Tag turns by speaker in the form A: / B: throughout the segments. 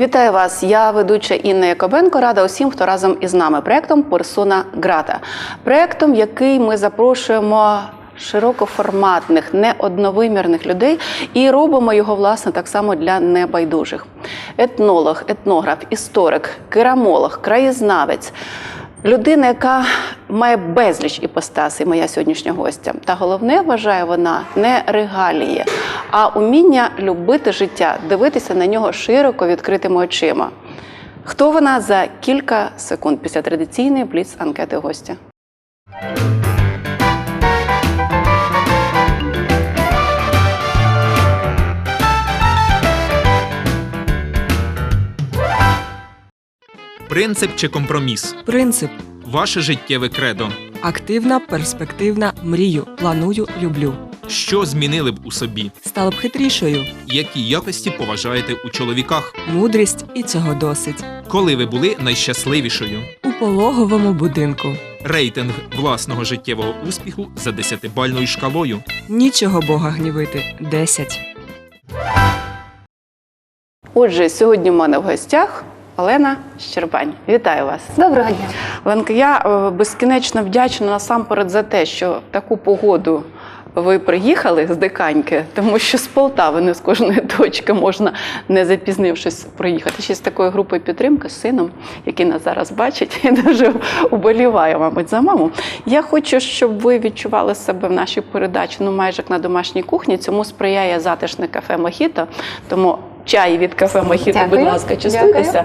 A: Вітаю вас! Я ведуча Інна Якобенко. Рада усім, хто разом із нами проектом Персона Грата. Проектом, який ми запрошуємо широкоформатних, неодновимірних людей і робимо його власне так само для небайдужих. Етнолог, етнограф, історик, керамолог, краєзнавець. Людина, яка має безліч іпостасей, моя сьогоднішня гостя. Та головне, вважає вона не регалії, а уміння любити життя, дивитися на нього широко відкритими очима. Хто вона за кілька секунд після традиційної бліц анкети гостя?
B: Принцип чи компроміс?
C: Принцип
B: Ваше життєве кредо.
C: активна, перспективна, мрію, планую, люблю.
B: Що змінили б у собі?
C: Стала б хитрішою,
B: Які якості поважаєте у чоловіках?
C: мудрість і цього досить.
B: Коли ви були найщасливішою?
C: У пологовому будинку.
B: Рейтинг власного життєвого успіху за десятибальною шкалою.
C: Нічого Бога гнівити. 10.
A: Отже, сьогодні в мене в гостях Олена Щербань. Вітаю вас.
D: Доброго дня.
A: Оленка, я е, безкінечно вдячна насамперед за те, що таку погоду ви приїхали з диканьки, тому що з Полтави не з кожної точки можна, не запізнившись, проїхати. Ще з такою групою підтримки з сином, який нас зараз бачить, і дуже уболіває, мабуть, за маму. Я хочу, щоб ви відчували себе в нашій передачі ну майже як на домашній кухні. Цьому сприяє затишне кафе Мохіто. Тому чай від кафе Мохіто, будь ласка, частуйтеся.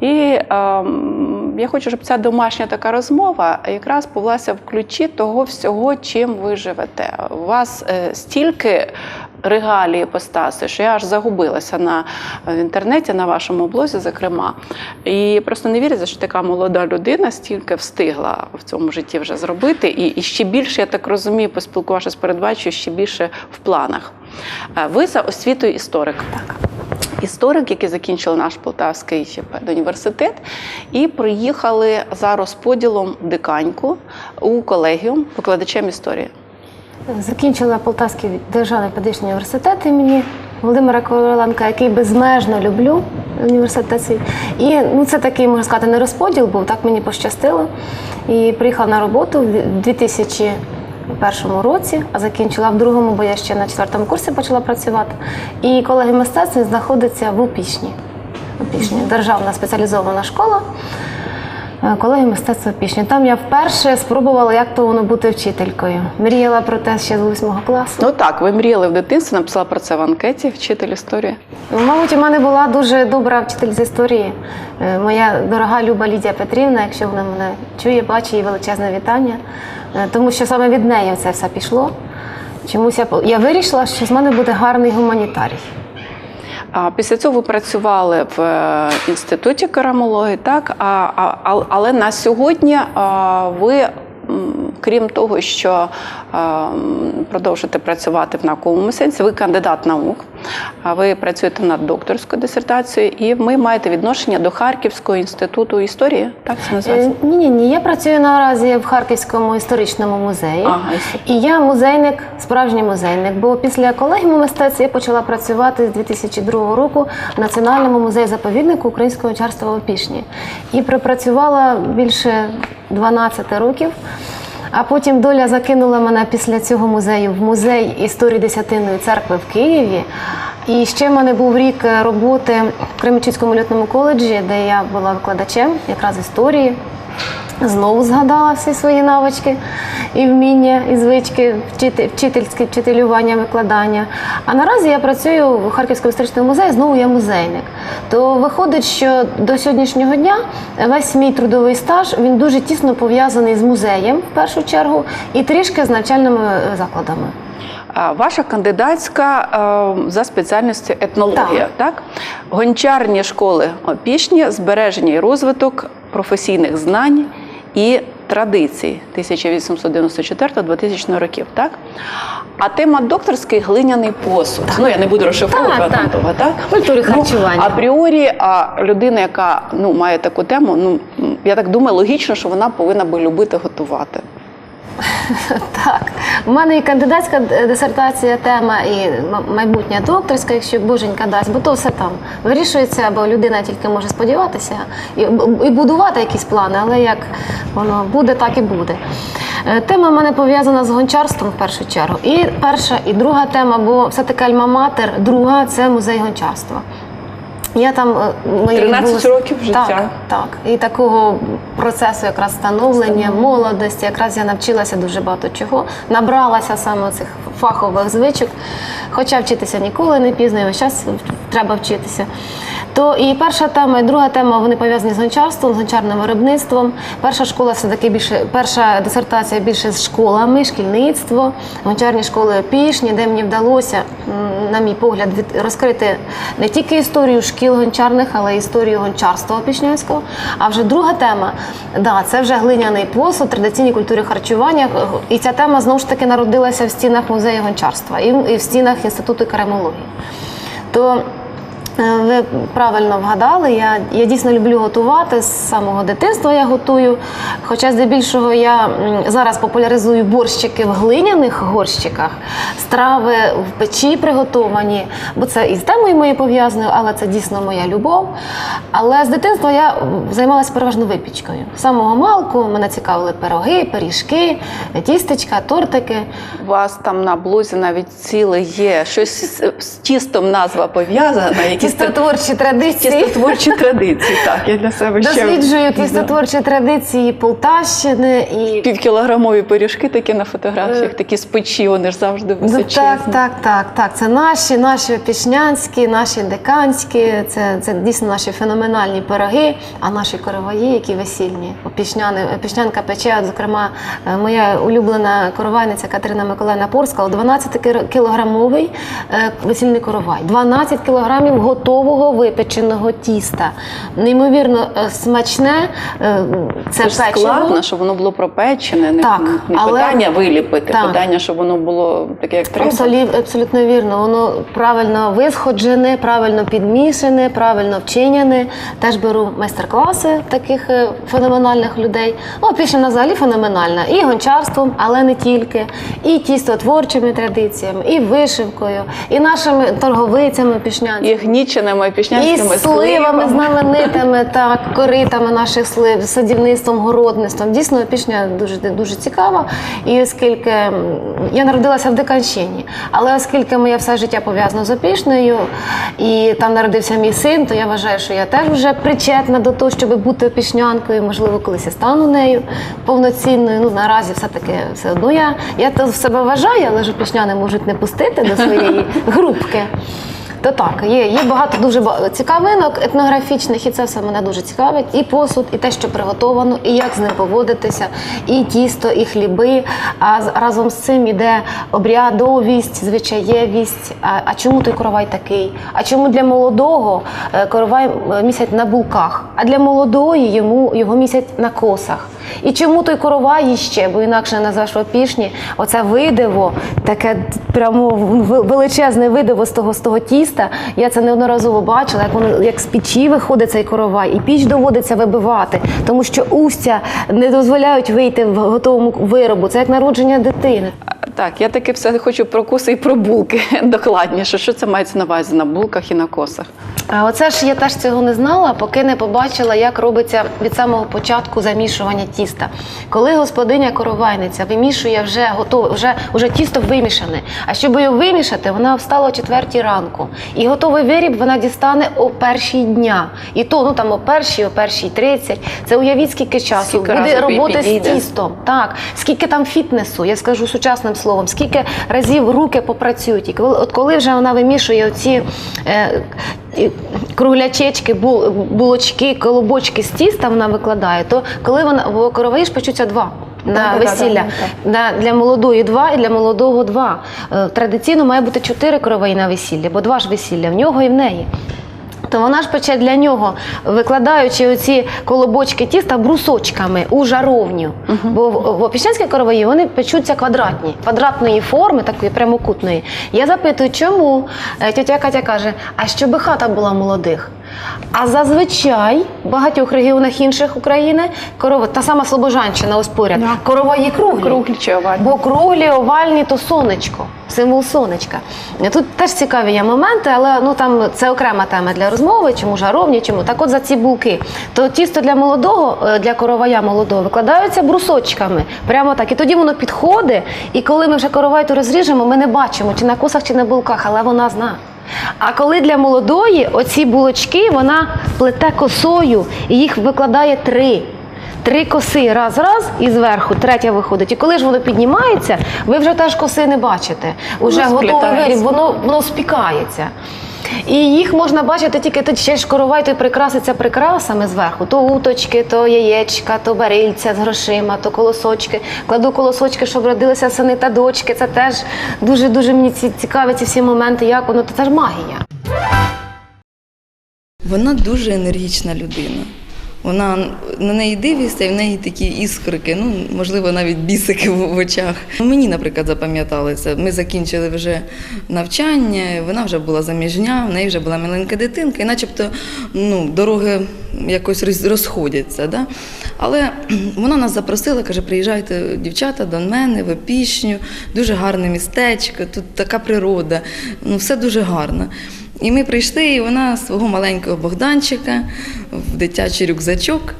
A: І ем, я хочу, щоб ця домашня така розмова якраз повелася в ключі того всього, чим ви живете. У вас е, стільки регалії постаси, що я аж загубилася на в інтернеті, на вашому блозі, зокрема. І просто не віриться, що така молода людина стільки встигла в цьому житті вже зробити. І, і ще більше, я так розумію, поспілкувавшись з передбачою, ще більше в планах. Е, Ви за освітою історик. Так історик, які закінчили наш Полтавський педуніверситет, і приїхали за розподілом диканьку у колегіум викладачем історії.
D: Закінчила Полтавський державний педагогічний університет імені Володимира Короленка, який безмежно люблю університет. свій. І ну, це такий, можна сказати, не розподіл був, так мені пощастило. І приїхала на роботу в 2001 році, а закінчила в другому, бо я ще на четвертому курсі почала працювати. І колеги мистецтв знаходиться в Опішні. Опішні, державна спеціалізована школа. Е, Колеги мистецтва пішні. Там я вперше спробувала, як то воно бути вчителькою. Мріяла про те ще з 8 класу.
A: Ну так, ви мріяли в дитинстві, написала про це в анкеті, вчитель історії.
D: Ну, Мабуть, у мене була дуже добра вчитель з історії. Е, Моя дорога Люба Лідія Петрівна, якщо вона мене чує, бачить їй величезне вітання. Е, Тому що саме від неї це все пішло. Чомусь я, я вирішила, що з мене буде гарний гуманітарій.
A: А після цього ви працювали в е, інституті керамології, так а, а, але на сьогодні а, ви. Крім того, що е, продовжуєте працювати в науковому сенсі, ви кандидат наук, ви працюєте над докторською дисертацією, і ви маєте відношення до Харківського інституту історії. Так це називається?
D: Ні, ні, ні. Я працюю наразі в Харківському історичному музеї.
A: Ага, і
D: я музейник, справжній музейник. Бо після колегіуму мистецтв я почала працювати з 2002 року в Національному музеї заповіднику українського чарства Опішні. І пропрацювала більше 12 років. А потім доля закинула мене після цього музею в музей історії Десятинної церкви в Києві. І ще в мене був рік роботи в Кременчуцькому льотному коледжі, де я була викладачем якраз історії. Знову згадала всі свої навички і вміння, і звички вчити, вчительське вчителювання, викладання. А наразі я працюю в Харківському історичному музеї, знову я музейник. То виходить, що до сьогоднішнього дня весь мій трудовий стаж він дуже тісно пов'язаний з музеєм в першу чергу і трішки з навчальними е, закладами.
A: Ваша кандидатська е, за спеціальністю етнологія, так. Гончарні школи опішні, збереження і розвиток професійних знань і традицій 1894-2000 років. Так? А тема докторський глиняний посуд. Ну я не буду розшифровувати
D: Так, так.
A: того, так?
D: Культури харчування.
A: Ну, апріорі, а людина, яка ну, має таку тему, ну я так думаю, логічно, що вона повинна би любити готувати.
D: Так, у мене і кандидатська дисертація, тема, і майбутня докторська, якщо боженька дасть, бо то все там вирішується, бо людина тільки може сподіватися і, і будувати якісь плани, але як воно буде, так і буде. Е, Тема в мене пов'язана з гончарством в першу чергу. І перша, і друга тема, бо все-таки альма-матер, друга це музей гончарства. Я там мої
A: 13
D: відбулися-
A: років життя.
D: Так, так. І такого процесу якраз становлення, молодості, якраз я навчилася дуже багато чого. Набралася саме цих фахових звичок. Хоча вчитися ніколи не пізно, і весь час треба вчитися. То і перша тема, і друга тема вони пов'язані з гончарством, з гончарним виробництвом. Перша школа все таки більше, перша дисертація більше з школами, шкільництво, гончарні школи опішні, де мені вдалося, на мій погляд, розкрити не тільки історію шкіл гончарних, але й історію гончарства опішнянського. А вже друга тема, да, це вже глиняний посуд, традиційні культури харчування. І ця тема знову ж таки народилася в стінах музею гончарства і в стінах інституту керамології. То Ви правильно вгадали. Я, я дійсно люблю готувати з самого дитинства. Я готую. Хоча здебільшого я зараз популяризую борщики в глиняних горщиках, страви в печі приготовані, бо це і з темою моєю пов'язано, але це дійсно моя любов. Але з дитинства я займалася переважно випічкою. З самого малку мене цікавили пироги, пиріжки, тістечка, тортики.
A: У вас там на блузі навіть ціле є щось з тістом назва пов'язана,
D: Тістотворчі традиції.
A: тістотворчі традиції. Так, я для себе ще
D: Досліджую тістотворчі традиції Полтавщини і
A: півкілограмові пиріжки такі на фотографіях,
D: Е,
A: такі з печі, вони ж завжди
D: Ну,
A: височезні.
D: так, так, так, так. Це наші, наші опішнянські, наші деканські, це, це дійсно наші феноменальні пироги, а наші короваї, які весільні. Опішняни, опішнянка пече, от, зокрема, е, моя улюблена коровайниця Катерина Миколаївна Порська, 12-кілограмовий е, весільний коровай. 12 кілограмів готового випеченого тіста. Неймовірно е, смачне. е, Це,
A: Це ж складно, щоб воно було пропечене, не,
D: Так,
A: не
D: але-
A: питання виліпити,
D: Так.
A: питання, щоб воно було таке, як треба.
D: Абсолютно, абсолютно вірно. Воно правильно висходжене, правильно підмішане, правильно вчиняне. Теж беру майстер-класи таких е, феноменальних людей. Ну, пішня взагалі феноменальна. І гончарством, але не тільки, і тістотворчими традиціями, і вишивкою, і нашими торговицями пішнянцями.
A: І гніченими, і пішнянськими
D: сливами знаменитими, так, коритами наших слив, садівництвом, городництвом. Дійсно, пішня дуже дуже цікава. І оскільки я народилася в Диканщині, але оскільки моє все життя пов'язано з опішнею, і там народився мій син, то я вважаю, що я теж вже причетна до того, щоб бути опішнянкою. Можливо, колись я стану нею повноцінною. Ну наразі все-таки все одно я, я то в себе вважаю, але ж опішняни можуть не пустити до своєї групки. То так, є, є багато дуже цікавинок етнографічних, і це все мене дуже цікавить. І посуд, і те, що приготовано, і як з ним поводитися, і тісто, і хліби. А разом з цим іде обрядовість, звичаєвість. А, а чому той коровай такий? А чому для молодого е, коровай е, місять на булках, а для молодої йому його місять на косах? І чому той коровай іще, бо інакше назвеш в оце видиво, таке прямо величезне видиво з того, з того тіста. Я це неодноразово бачила, як воно як з печі виходить цей коровай, і піч доводиться вибивати, тому що устя не дозволяють вийти в готовому виробу. Це як народження дитини.
A: Так, я таки все хочу про коси і про булки докладніше. Що це мається на увазі на булках і на косах?
D: А оце ж я теж цього не знала, поки не побачила, як робиться від самого початку замішування тіста. Коли господиня коровайниця вимішує вже готове, вже, вже тісто вимішане. А щоб його вимішати, вона встала о четвертій ранку. І готовий виріб вона дістане о першій дня. І то ну там о першій, о першій тридцять. Це уявіть, скільки часу
A: Скільки
D: буде роботи з тістом. Так, скільки там фітнесу, я скажу сучасним словом, скільки разів руки попрацюють. І коли, от коли вже вона вимішує оці е, круглячечки, бул, булочки, колобочки з тіста вона викладає, то коли вона в короваї ж печуться два. На
A: Да-да-да,
D: весілля
A: да,
D: на, для молодої два і для молодого два. Е, Традиційно має бути чотири короваї на весіллі, бо два ж весілля в нього і в неї. То вона ж пече для нього, викладаючи оці колобочки тіста брусочками у жаровню. Бо в, опішнянській короваї вони печуться квадратні, квадратної форми, такої прямокутної. Я запитую, чому Е, тетя Катя каже: а щоб хата була молодих. А зазвичай в багатьох регіонах інших України корова, та сама Слобожанщина, ось поряд,
A: Да.
D: корова є круглі.
A: Круглі чи овальні?
D: Бо круглі, овальні то сонечко, символ сонечка. Тут теж цікаві є моменти, але ну там це окрема тема для розмови, чому жаровні, чому. Так от за ці булки. То тісто для молодого, е, для коровая молодого викладаються брусочками. Прямо так. І тоді воно підходить. І коли ми вже коровайту розріжемо, ми не бачимо, чи на косах, чи на булках, але вона знає. А коли для молодої оці булочки вона плете косою і їх викладає три. Три коси раз раз і зверху третя виходить. І коли ж воно піднімається, ви вже теж коси не бачите. Уже готовий виріб, воно, воно спікається. І їх можна бачити тільки тут ще ж коровай той прикраситься прикрасами зверху. То уточки, то яєчка, то барильця з грошима, то колосочки. Кладу колосочки, щоб родилися сини та дочки. Це теж дуже дуже мені ці- цікаві ці всі моменти, як воно це ж магія.
E: Вона дуже енергічна людина. Вона на неї дивишся, і в неї такі іскрики, ну можливо, навіть бісики в очах. Мені, наприклад, запам'яталося. Ми закінчили вже навчання, вона вже була заміжня, в неї вже була маленька дитинка, і начебто ну, дороги якось розходяться. Да? Але вона нас запросила, каже, приїжджайте, дівчата, до мене в Опішню, дуже гарне містечко, тут така природа, ну все дуже гарно. І ми прийшли, і вона свого маленького Богданчика в дитячий рюкзачок,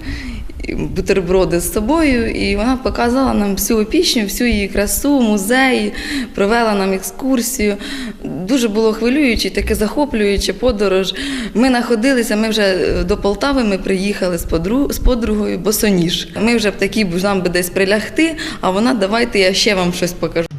E: бутерброди з собою, і вона показала нам всю опішню, всю її красу, музей, провела нам екскурсію. Дуже було хвилююче, таке захоплююче подорож. Ми знаходилися, ми вже до Полтави ми приїхали з, подру, з подругою босоніж. Ми вже б такі нам би десь прилягти, а вона давайте я ще вам щось покажу.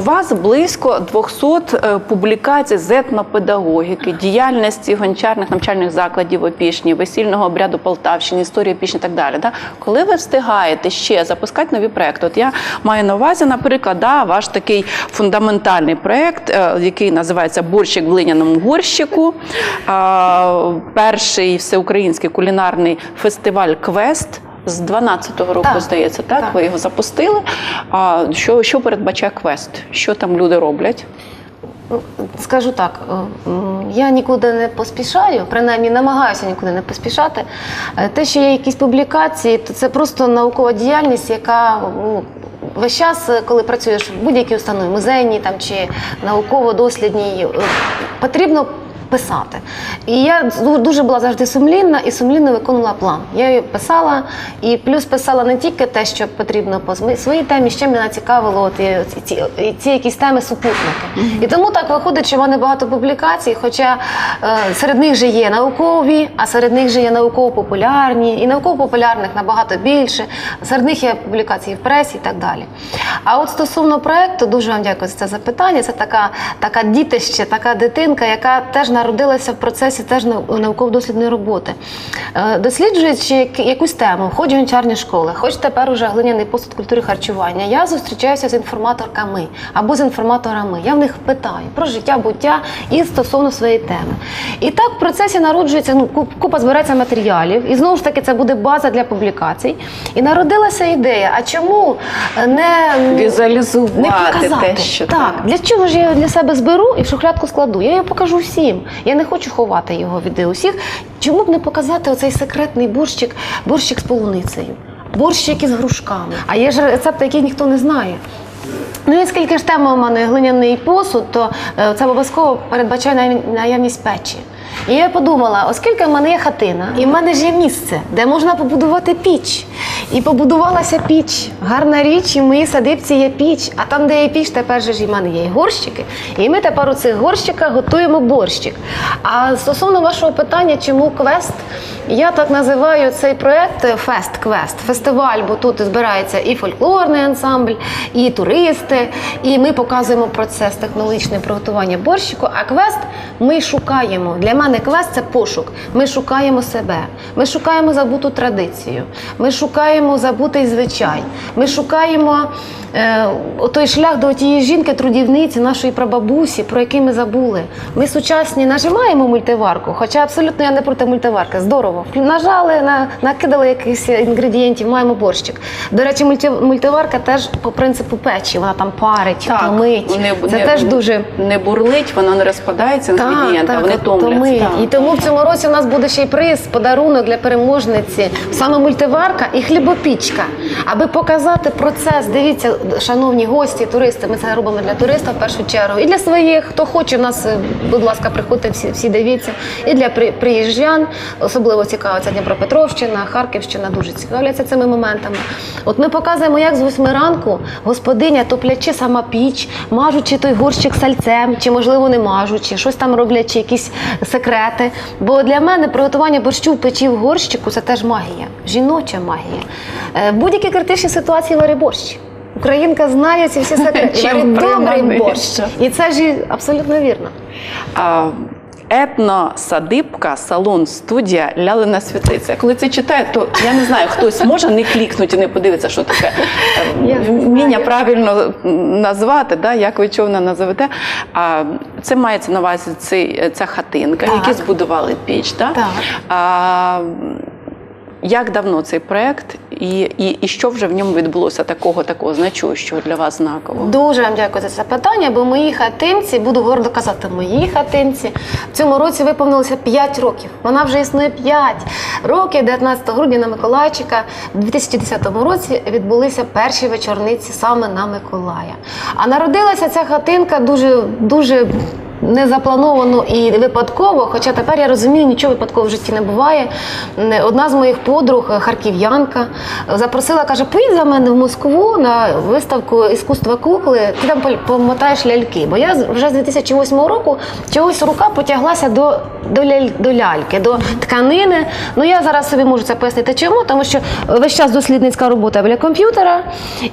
A: У вас близько 200 е, публікацій з етнопедагогіки, діяльності гончарних навчальних закладів Опішні, весільного обряду Полтавщини, історії Опішні і так далі. Да? Коли ви встигаєте ще запускати нові проекти? От я маю на увазі, наприклад, да, ваш такий фундаментальний проект, е, який називається Борщик в глиняному горщику. Перший всеукраїнський кулінарний фестиваль Квест. З 12-го року,
D: Так.
A: здається, так?
D: Так.
A: Ви його запустили. А що, що передбачає квест? Що там люди роблять?
D: Скажу так, е, я нікуди не поспішаю, принаймні намагаюся нікуди не поспішати. Е, Те, що є якісь публікації, то це просто наукова діяльність, яка ну, весь час, е, коли працюєш в будь-якій установі, музейній там, чи науково-дослідній, потрібно писати. І я дуже була завжди сумлінна і сумлінно виконувала план. Я її писала, і плюс писала не тільки те, що потрібно по своїй темі, ще мене цікавило от, і, ці, і ці якісь теми супутники. І тому так виходить, що в мене багато публікацій, хоча е, серед них же є наукові, а серед них же є науково-популярні, і науково-популярних набагато більше. Серед них є публікації в пресі і так далі. А от стосовно проекту, дуже вам дякую за це запитання. Це така, така дітище, така дитинка, яка теж народилася в процесі теж нау- науково-дослідної роботи. Е, Досліджуючи якусь тему, хоч гончарні школи, хоч тепер уже глиняний посуд культури харчування, я зустрічаюся з інформаторками або з інформаторами. Я в них питаю про життя, буття і стосовно своєї теми. І так в процесі народжується ну, куп- купа збирається матеріалів, і знову ж таки це буде база для публікацій. І народилася ідея: а чому не
A: Візуалізувати
D: не показати.
A: те, що
D: так. Для чого ж я для себе зберу і в шухлядку складу? Я його покажу всім. Я не хочу ховати його від усіх. Чому б не показати оцей секретний борщик, борщик з полуницею, борщик із грушками? А є ж рецепти, які ніхто не знає. Ну і скільки ж тема у мене глиняний посуд, то е, це обов'язково передбачає наявність печі. І я подумала, оскільки в мене є хатина, і в мене ж є місце, де можна побудувати піч. І побудувалася піч. Гарна річ, і в моїй садибці є піч. А там, де є піч, тепер же ж і в мене є і горщики. І ми тепер у цих горщиках готуємо борщик. А стосовно вашого питання, чому квест? Я так називаю цей проект Фест Квест, фестиваль, бо тут збирається і фольклорний ансамбль, і туристи, і ми показуємо процес технологічного приготування борщику. А квест ми шукаємо. Для мене мене квест це пошук. Ми шукаємо себе, ми шукаємо забуту традицію, ми шукаємо забутий звичай, ми шукаємо е, той шлях до тієї жінки, трудівниці, нашої прабабусі, про який ми забули. Ми сучасні нажимаємо мультиварку, хоча абсолютно я не проти мультиварки. Здорово. Нажали, на, накидали якихось інгредієнтів, маємо борщик. До речі, мульти, мультиварка теж по принципу печі, вона там парить, томить.
A: не,
D: Це
A: не,
D: теж дуже
A: не бурлить, воно не розпадається на інгредієнти, вони томляться.
D: І тому в цьому році у нас буде ще й приз, подарунок для переможниці, саме мультиварка і хлібопічка. Аби показати процес, дивіться, шановні гості, туристи, ми це робимо для туриста в першу чергу. І для своїх, хто хоче, в нас, е, будь ласка, приходьте всі, всі дивіться. І для при- приїжджан, особливо цікавиться Дніпропетровщина, Харківщина, дуже цікавляться цими моментами. От ми показуємо, як з восьми ранку господиня, топлячи сама піч, мажучи той горщик сальцем, чи можливо не мажучи, щось там роблячи, якісь секрети. Бо для мене приготування борщу в печі в горщику це теж магія, жіноча магія. Е, В Будь-які критичні ситуації вари борщ. Українка знає ці всі секрети.
A: Чим
D: варить добрий борщ. І це ж і абсолютно вірно.
A: А, Етносадибка, салон, студія Лялина світлиця. Коли це читаю, то я не знаю, хтось може не клікнути і не подивитися, що таке е, вміння правильно назвати, да, як ви човна назовете. А це мається на увазі цей, ця хатинка, які збудували піч. Да?
D: Так.
A: А, як давно цей проект, і, і, і що вже в ньому відбулося такого, такого значущого для вас знакового?
D: Дуже вам дякую за це питання, бо моїй хатинці, буду гордо казати, моїй хатинці в цьому році виповнилося 5 років. Вона вже існує 5 років. 19 грудня на Миколайчика в 2010 році відбулися перші вечорниці саме на Миколая. А народилася ця хатинка дуже дуже. Незаплановано і випадково, хоча тепер я розумію, нічого випадково в житті не буває. Одна з моїх подруг, е, харків'янка, е, запросила, каже: поїдь за мене в Москву на виставку іскусства кукли, ти там помотаєш ляльки. Бо я вже з 2008 року чогось рука потяглася до, до, ляль, до ляльки, до тканини. Ну я зараз собі можу це пояснити чому, тому що весь час дослідницька робота біля комп'ютера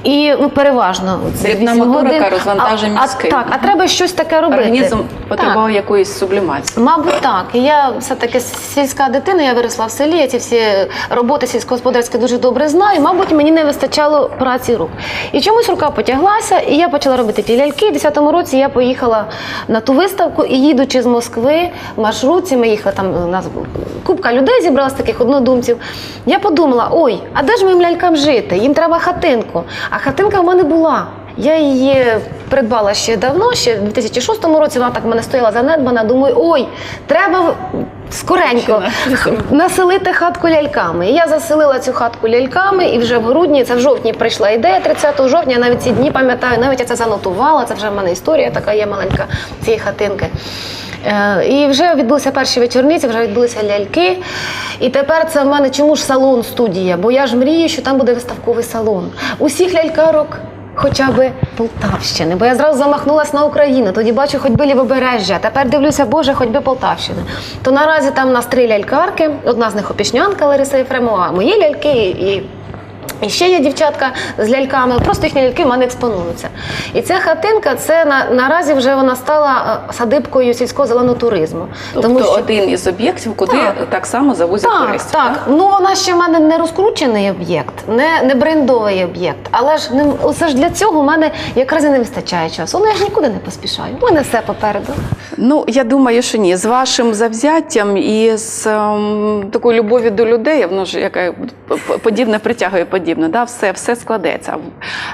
D: і ну, переважно
A: Дрібна
D: 8
A: моторика розвантажує
D: А-
A: мізки.
D: А, так, а треба щось таке робити.
A: Організм. Потребував якоїсь сублімації.
D: Мабуть, так. І я все-таки сільська дитина, я виросла в селі, я ці всі роботи сільськогосподарські дуже добре знаю. Мабуть, мені не вистачало праці рук. І чомусь рука потяглася, і я почала робити ті ляльки. У 10-му році я поїхала на ту виставку і їдучи з Москви в маршрутці, ми їхали там, у нас купка людей зібралась таких однодумців. Я подумала: ой, а де ж моїм лялькам жити? Їм треба хатинку. А хатинка в мене була. Я її придбала ще давно, ще в 2006 році. Вона так в мене стояла занедбана. Думаю, ой, треба скоренько населити хатку ляльками. І я заселила цю хатку ляльками, і вже в грудні, це в жовтні прийшла ідея 30 жовтня. Я навіть ці дні пам'ятаю, навіть я це занотувала. Це вже в мене історія така є маленька цієї хатинки. Е, І вже відбулися перші вечорниці, вже відбулися ляльки. І тепер це в мене чому ж салон студія? Бо я ж мрію, що там буде виставковий салон. Усіх лялькарок. Хоча би Полтавщини, бо я зразу замахнулася на Україну. Тоді бачу, хоч би лівобережжя. Тепер дивлюся, Боже, хоч би Полтавщини. То наразі там нас три лялькарки. Одна з них опішнянка Лариса Єфремова, мої ляльки і і ще є дівчатка з ляльками, просто їхні ляльки в мене експонуються. І ця хатинка, це на, наразі вже вона стала е, садибкою сільського зеленого туризму.
A: Тобто один із об'єктів, куди
D: Так.
A: так, само завозять
D: так,
A: туристів.
D: так. Ну вона ще в мене не розкручений об'єкт, не, не брендовий об'єкт. Але ж не оце ж для цього в мене якраз і не вистачає часу. Ну я ж нікуди не поспішаю. У мене все попереду.
A: Ну я думаю, що ні. З вашим завзяттям і з ем, такою любов'ю до людей, воно ж яка подібне притягує подібне. Да? Все, все складеться.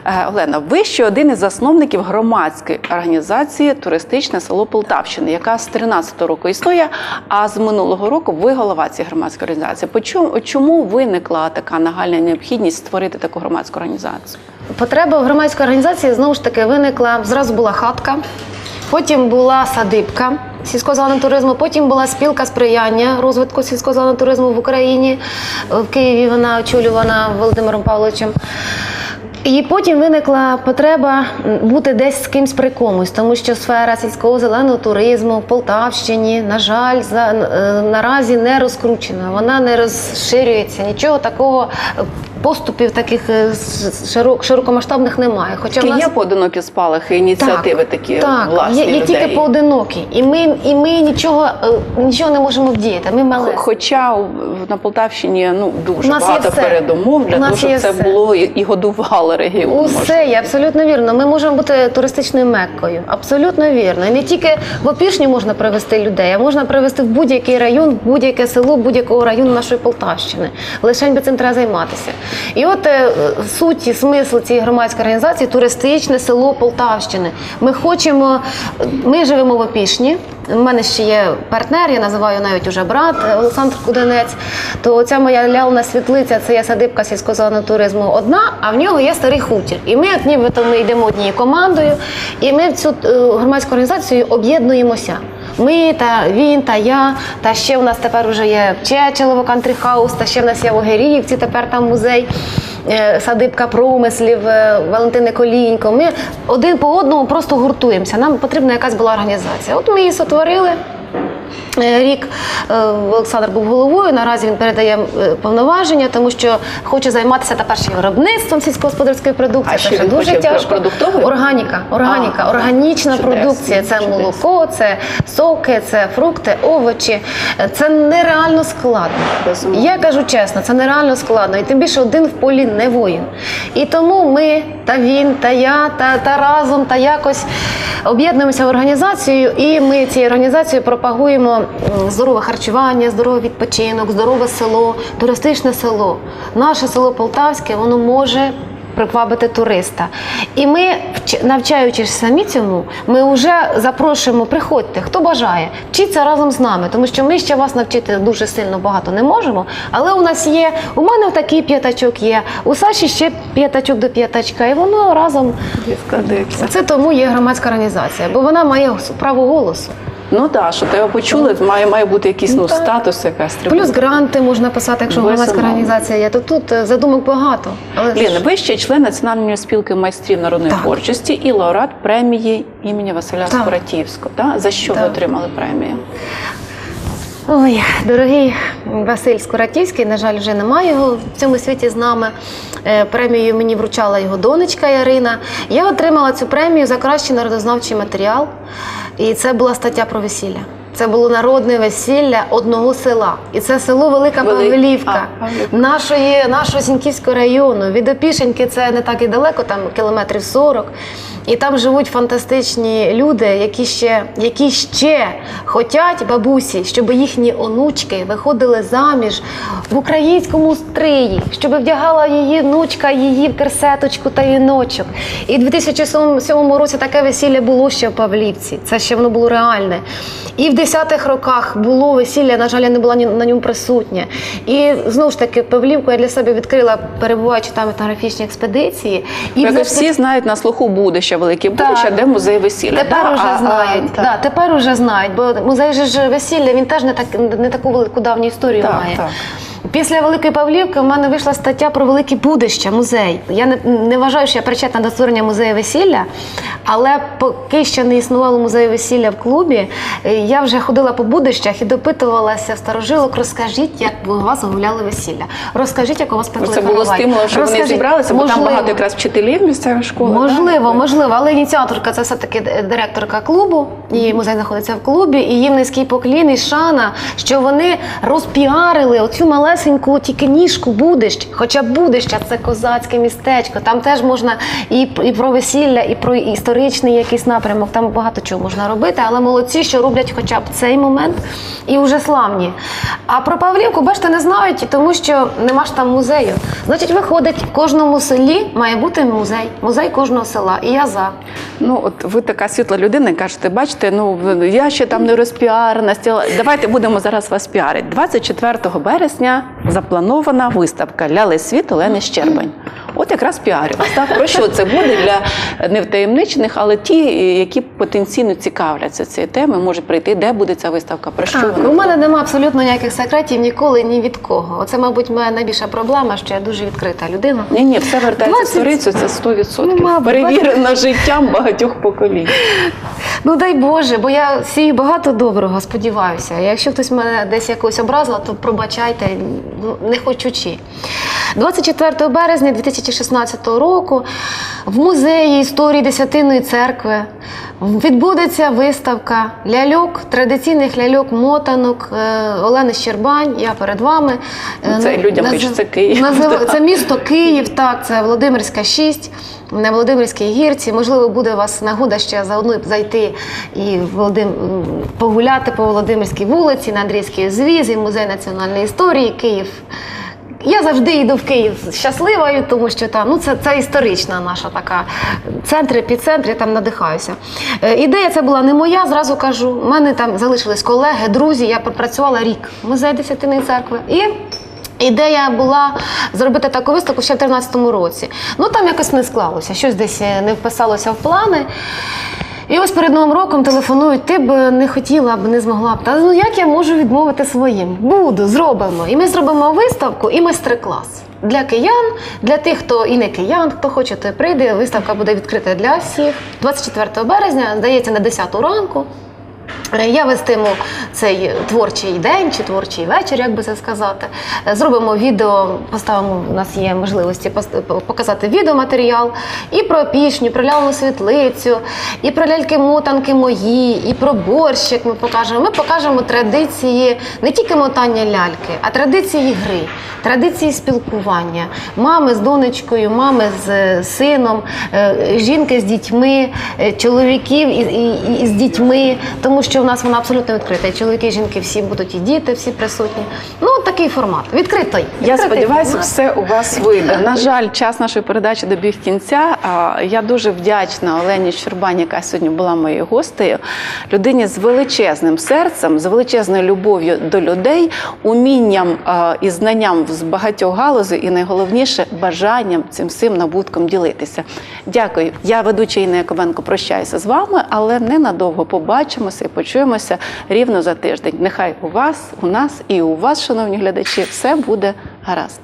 A: Е, Олена, ви ще один із засновників громадської організації Туристичне село Полтавщини, яка з 13-го року існує. А з минулого року ви голова цієї громадської організації. Почому чому виникла така нагальна необхідність створити таку громадську організацію?
D: Потреба в громадської організації знову ж таки виникла. Зразу була хатка, потім була садибка сільського туризму, потім була спілка сприяння розвитку сільського туризму в Україні. В Києві вона очолювана Володимиром Павловичем. І потім виникла потреба бути десь з кимсь при комусь, тому що сфера сільського зеленого туризму в Полтавщині, на жаль, за, е, наразі не розкручена, вона не розширюється, нічого такого поступів таких е, широк, широкомасштабних немає. Хоча в нас
A: є поодинокі спалахи, ініціативи такі
D: так,
A: власні
D: є, є
A: людей.
D: тільки поодинокі, і ми, і ми нічого, е, нічого не можемо вдіяти. Ми мале.
A: Хоча на Полтавщині ну дуже багато
D: все.
A: передумов для того, щоб це
D: все.
A: було і, і годувало регіон.
D: Усе є абсолютно вірно. Ми можемо бути туристичною меккою. Абсолютно вірно. І не тільки в Опішні можна привезти людей, а можна привезти в будь-який район, в будь-яке село, будь-якого району нашої Полтавщини. Лишень би цим треба займатися. І от е, суть і смисл цієї громадської організації туристичне село Полтавщини. Ми хочемо, ми живемо в Опішні. У мене ще є партнер, я називаю навіть уже брат Олександр Куденець. То ця моя лялна світлиця це є садибка сільськозеленого туризму одна, а в нього є старий хутір. І ми, от нібито, ми йдемо однією командою, і ми в цю е, громадську організацію об'єднуємося. Ми та він та я, та ще в нас тепер уже є Чечелово кантрі хаус, та ще в нас є в Огеріївці, тепер там музей. е, Садибка промислів, е, Валентини Колінько. Ми один по одному просто гуртуємося. Нам потрібна якась була організація. От ми її сотворили. Е, Рік е, Олександр був головою. Наразі він передає е, повноваження, тому що хоче займатися тепер ще виробництвом сільськогосподарської продукції.
A: А
D: Це ще дуже тяжко. Органіка, органіка,
A: А,
D: органічна
A: чудесно,
D: продукція. Це
A: чудесно.
D: молоко, це соки, це фрукти, овочі. Це нереально складно.
A: Безумовно.
D: Я кажу чесно, це нереально складно. І тим більше один в полі не воїн. І тому ми, та він, та я, та, та разом, та якось об'єднуємося в організацію, і ми цією організацією пропагуємо здорове харчування, здоровий відпочинок, здорове село, туристичне село. Наше село Полтавське, воно може. Привабити туриста. І ми, навчаючись самі цьому, ми вже запрошуємо, приходьте, хто бажає, вчіться разом з нами, тому що ми ще вас навчити дуже сильно багато не можемо. Але у нас є, у мене такий п'ятачок є, у Саші ще п'ятачок до п'ятачка, і воно разом.
A: складеться.
D: Це тому є громадська організація, бо вона має право голосу.
A: Ну так, що тебе почули, має, має бути якийсь ну,
D: Так.
A: статус, якась
D: Плюс гранти можна писати, якщо громадська організація є. То тут е, задумок багато. Але
A: Ліна, ви ще член Національної спілки майстрів народної
D: Так.
A: творчості і лауреат премії імені Василя
D: Так.
A: Скоратівського. Так? За що ви отримали премію?
D: Ой, дорогий Василь Скоратівський, на жаль, вже немає його в цьому світі з нами. Е, Премію мені вручала його донечка Ярина. Я отримала цю премію за кращий народознавчий матеріал, і це була стаття про весілля. Це було народне весілля одного села. І це село Велика
A: Вели-
D: Павлівка
A: А,
D: нашої, нашого Сіньківського району. Від Опішеньки це не так і далеко, там кілометрів 40. І там живуть фантастичні люди, які ще, які ще хотять бабусі, щоб їхні онучки виходили заміж в українському стриї, щоб вдягала її внучка, її в керсеточку та віночок. І в 2007 році таке весілля було ще в Павлівці. Це ще воно було реальне. І в 10-х роках було весілля, на жаль, я не була на ньому присутня. І знову ж таки, Павлівку я для себе відкрила, перебуваючи там в етнографічній експедиції. І
A: Як
D: завжди-
A: всі знають, на слуху буде ще велике
D: Так.
A: де музей весілля.
D: Тепер
A: Да,
D: уже
A: а- а,
D: знають. да, тепер уже знають, бо музей же ж весілля він теж не так не таку велику давню історію
A: Так,
D: має.
A: так.
D: Після Великої Павлівки в мене вийшла стаття про Велике Будище, музей. Я не, не вважаю, що я причетна до створення музею весілля, але поки що не існувало музею весілля в клубі, е, я вже ходила по будищах і допитувалася в старожилок, розкажіть, як у вас гуляли весілля. Розкажіть, як у вас пекли
A: Це було стимулом, щоб вони зібралися, бо там багато якраз вчителів місцевих школи.
D: Можливо,
A: так?
D: можливо, але ініціаторка це все-таки директорка клубу, і музей знаходиться в клубі, і їм низький поклін і шана, що вони розпіарили оцю малесеньку тільки ніжку будищ. Хоча будища це козацьке містечко. Там теж можна і, і про весілля, і про історичний якийсь напрямок. Там багато чого можна робити, але молодці, що роблять хоча б цей момент, і вже славні. А про Павлівку, бачите, не знають, тому що нема ж там музею. Значить, виходить, в кожному селі має бути музей, музей кожного села. І я за.
A: Ну, от ви така світла людина, кажете, бачите, ну я ще там не розпіарена. Давайте будемо зараз вас піарити. 24 березня запланована виставка Ляли світ Олени Щербань. От якраз піарю. Так, про що це буде для невтаємничених, але ті, які потенційно цікавляться цією темою, можуть прийти, де буде ця виставка, про що
D: Так,
A: вона.
D: у мене немає абсолютно ніяких секретів ніколи ні від кого. Оце, мабуть, моя найбільша проблема, що я дуже відкрита людина.
A: Ні, ні, все вертається в
D: 20.
A: сторицю, це 100%.
D: Ну,
A: Перевірено життям багатьох поколінь.
D: Ну дай Боже, бо я сію багато доброго, сподіваюся. Якщо хтось мене десь якось образила, то пробачайте. Не хочучи. 24 березня 2016 року в музеї історії Десятинної церкви відбудеться виставка ляльок, традиційних ляльок-мотанок е, Олени Щербань. Я перед вами. Е,
A: Це людям кажуть, це Київ.
D: назив- Це місто Київ, так, це Володимирська 6 на Володимирській гірці. Можливо, буде у вас нагода ще заодно зайти і Володим... погуляти по Володимирській вулиці, на Андрійській узвізі, музей національної історії, Київ. Я завжди йду в Київ щасливою, тому що там ну це, це історична наша така центр, епіцентр, я там надихаюся. Е, ідея це була не моя, зразу кажу. У мене там залишились колеги, друзі. Я пропрацювала рік в музеї Десятиної церкви. І Ідея була зробити таку виставку ще в 2013 році. Ну там якось не склалося, щось десь е, не вписалося в плани. І ось перед новим роком телефонують, ти б не хотіла б, не змогла б. Та ну як я можу відмовити своїм? Буду, зробимо. І ми зробимо виставку і майстер-клас. Для киян, для тих, хто і не киян, хто хоче, той прийде. Виставка буде відкрита для всіх. 24 березня, здається, на 10 ранку. Я вестиму цей творчий день чи творчий вечір, як би це сказати. Зробимо відео, поставимо, у нас є можливості показати відеоматеріал і про пішню, про ляльну світлицю, і про ляльки-мотанки мої, і про борщик ми покажемо. Ми покажемо традиції не тільки мотання ляльки, а традиції гри, традиції спілкування, мами з донечкою, мами з е, сином, е, жінки з дітьми, е, чоловіків із, із дітьми, тому що в нас вона абсолютно відкрита. Чоловіки, жінки всі будуть, і діти всі присутні. Ну, такий формат. Відкритий.
A: Я сподіваюся, все у вас вийде. На жаль, час нашої передачі добіг кінця. Я дуже вдячна Олені Щербані, яка сьогодні була моєю гостею. Людині з величезним серцем, з величезною любов'ю до людей, умінням і знанням з багатьох галузей, і найголовніше бажанням цим всім набутком ділитися. Дякую. Я ведуча Інна Яковенко прощаюся з вами, але ненадовго побачимося і почуємося рівно за тиждень. Нехай у вас, у нас і у вас, шановні глядачі, все буде гаразд.